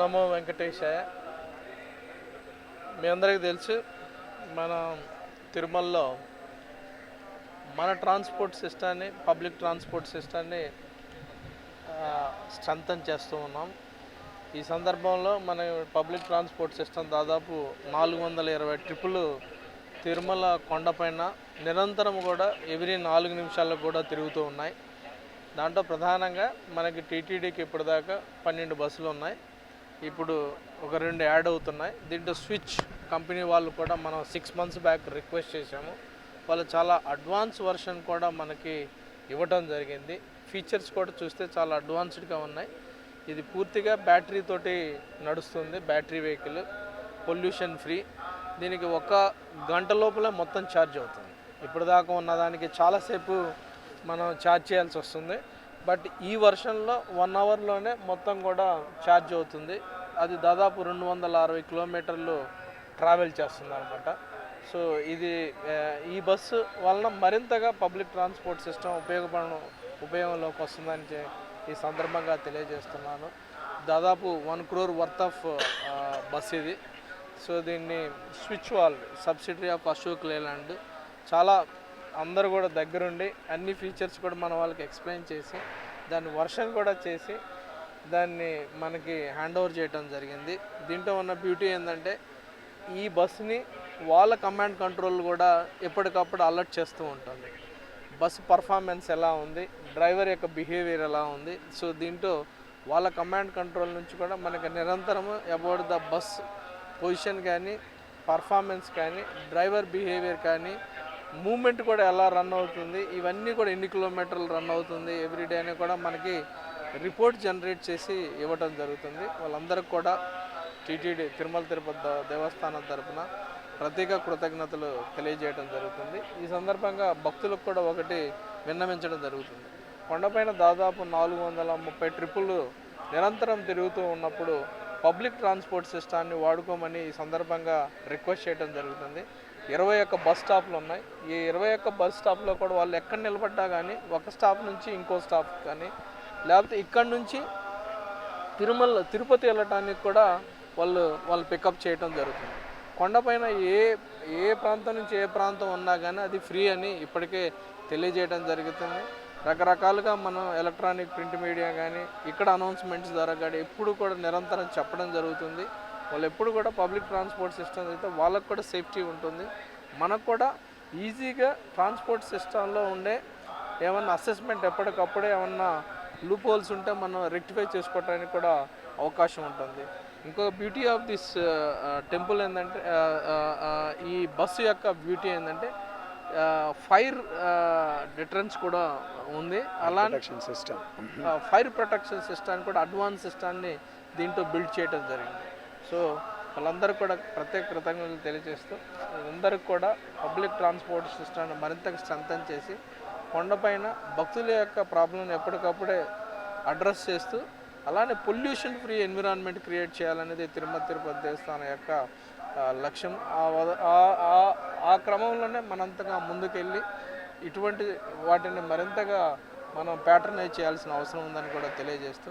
నమో వెంకటేశాయ. మీ అందరికీ తెలుసు మన తిరుమలలో మన ట్రాన్స్పోర్ట్ సిస్టాన్ని పబ్లిక్ ట్రాన్స్పోర్ట్ సిస్టాన్ని స్ట్రెంథన్ చేస్తూ ఉన్నాం. ఈ సందర్భంలో మన పబ్లిక్ ట్రాన్స్పోర్ట్ సిస్టమ్ దాదాపు నాలుగు వందల ఇరవై ట్రిప్పులు తిరుమల కొండపైన నిరంతరం కూడా ఎవ్రీ నాలుగు నిమిషాల్లో కూడా తిరుగుతూ ఉన్నాయి. దాంట్లో ప్రధానంగా మనకి టీటీడీకి ఇప్పటిదాకా పన్నెండు బస్సులు ఉన్నాయి. ఇప్పుడు ఒక రెండు యాడ్ అవుతున్నాయి. దీంట్లో స్విచ్ కంపెనీ వాళ్ళు కూడా మనం సిక్స్ మంత్స్ బ్యాక్ రిక్వెస్ట్ చేశాము. వాళ్ళు చాలా అడ్వాన్స్ వర్షన్ కూడా మనకి ఇవ్వటం జరిగింది. ఫీచర్స్ కూడా చూస్తే చాలా అడ్వాన్స్డ్గా ఉన్నాయి. ఇది పూర్తిగా బ్యాటరీ తోటి నడుస్తుంది బ్యాటరీ వెహికల్ పొల్యూషన్ ఫ్రీ దీనికి ఒక గంట లోపల మొత్తం ఛార్జ్ అవుతుంది. ఇప్పుడు దాకా ఉన్నదానికి చాలాసేపు మనం ఛార్జ్ చేయాల్సి వస్తుంది. బట్ ఈ వర్షన్లో వన్ అవర్లోనే మొత్తం కూడా ఛార్జ్ అవుతుంది. అది దాదాపు రెండు వందల అరవై కిలోమీటర్లు ట్రావెల్ చేస్తుంది అనమాట సో ఇది ఈ బస్సు వలన మరింతగా పబ్లిక్ ట్రాన్స్పోర్ట్ సిస్టమ్ ఉపయోగపడడం ఉపయోగంలోకి వస్తుందని ఈ సందర్భంగా తెలియజేస్తున్నాను. దాదాపు one crore worth of bus ఇది. సో దీన్ని Switch whole subsidiary of Ashok Leyland చాలా అందరూ కూడా దగ్గరుండి అన్ని ఫీచర్స్ కూడా మనం వాళ్ళకి ఎక్స్ప్లెయిన్ చేసి దాన్ని వర్షన్ కూడా చేసి దాన్ని మనకి హ్యాండ్ ఓవర్ చేయడం జరిగింది. దీంట్లో ఉన్న బ్యూటీ ఏంటంటే ఈ బస్సుని వాళ్ళ కమాండ్ కంట్రోల్ కూడా ఎప్పటికప్పుడు అలర్ట్ చేస్తూ ఉంటుంది. బస్సు పర్ఫార్మెన్స్ ఎలా ఉంది డ్రైవర్ యొక్క బిహేవియర్ ఎలా ఉంది సో దీంట్లో వాళ్ళ కమాండ్ కంట్రోల్ నుంచి కూడా మనకి నిరంతరము అబౌట్ ద బస్ పొజిషన్ కానీ పర్ఫార్మెన్స్ కానీ డ్రైవర్ బిహేవియర్ కానీ మూమెంట్ కూడా ఎలా రన్ అవుతుంది? ఇవన్నీ కూడా ఎన్ని కిలోమీటర్లు రన్ అవుతుంది? ఎవ్రీడే అని కూడా మనకి రిపోర్ట్ జనరేట్ చేసి ఇవ్వటం జరుగుతుంది. వాళ్ళందరికీ కూడా టీటీడీ తిరుమల తిరుపతి దేవస్థానం తరపున ప్రత్యేక కృతజ్ఞతలు తెలియజేయడం జరుగుతుంది. ఈ సందర్భంగా భక్తులకు కూడా ఒకటి విన్నవించడం జరుగుతుంది. కొండపైన దాదాపు నాలుగు వందల ముప్పై ట్రిప్పులు నిరంతరం తిరుగుతూ ఉన్నప్పుడు పబ్లిక్ ట్రాన్స్పోర్ట్ సిస్టాన్ని వాడుకోమని ఈ సందర్భంగా రిక్వెస్ట్ చేయడం జరుగుతుంది. ఇరవై ఒక్క బస్ స్టాప్లు ఉన్నాయి. ఈ ఇరవై ఒక్క బస్ స్టాప్లో కూడా వాళ్ళు ఎక్కడ నిలబడ్డా కానీ ఒక స్టాప్ నుంచి ఇంకో స్టాప్ కానీ లేకపోతే ఇక్కడ నుంచి తిరుమల తిరుపతి వెళ్ళటానికి కూడా వాళ్ళు వాళ్ళు పికప్ చేయటం జరుగుతుంది. కొండపైన ఏ ఏ ప్రాంతం నుంచి ఏ ప్రాంతం ఉన్నా కానీ అది ఫ్రీ అని ఇప్పటికే తెలియజేయడం జరుగుతుంది. రకరకాలుగా మనం ఎలక్ట్రానిక్ ప్రింట్ మీడియా కానీ ఇక్కడ అనౌన్స్మెంట్స్ ద్వారా కానీ ఎప్పుడు కూడా నిరంతరం చెప్పడం జరుగుతుంది. వాళ్ళు ఎప్పుడు కూడా పబ్లిక్ ట్రాన్స్పోర్ట్ సిస్టమ్ అయితే వాళ్ళకు కూడా సేఫ్టీ ఉంటుంది. మనకు కూడా ఈజీగా ట్రాన్స్పోర్ట్ సిస్టంలో ఉండే ఏమన్నా అసెస్మెంట్ ఎప్పటికప్పుడే ఏమన్నా లూప్ హోల్స్ ఉంటే మనం రెక్టిఫై చేసుకోవడానికి కూడా అవకాశం ఉంటుంది. ఇంకో బ్యూటీ ఆఫ్ దిస్ టెంపుల్ ఏంటంటే ఈ బస్సు యొక్క బ్యూటీ ఏంటంటే ఫైర్ డిటరెన్స్ కూడా ఉంది. అలానే సిస్టమ్ ఫైర్ ప్రొటెక్షన్ సిస్టాన్ని కూడా అడ్వాన్స్ సిస్టాన్ని దీంట్లో బిల్డ్ చేయడం జరిగింది. సో వాళ్ళందరూ కూడా ప్రత్యేక కృతజ్ఞతలు తెలియజేస్తూ అందరికి కూడా పబ్లిక్ ట్రాన్స్పోర్ట్ సిస్టమ్ని మరింతగా స్ట్రెంథన్ చేసి కొండపైన భక్తుల యొక్క ప్రాబ్లం ఎప్పటికప్పుడే అడ్రస్ చేస్తూ అలానే పొల్యూషన్ ఫ్రీ ఎన్విరాన్మెంట్ క్రియేట్ చేయాలనేది తిరుమల తిరుపతి దేవస్థానం యొక్క లక్ష్యం. ఆ వద- ఆ- ఆ క్రమంలోనే మనంతగా ముందుకెళ్ళి ఇటువంటి వాటిని మరింతగా మనం ప్యాటర్నైజ్ చేయాల్సిన అవసరం ఉందని కూడా తెలియజేస్తూ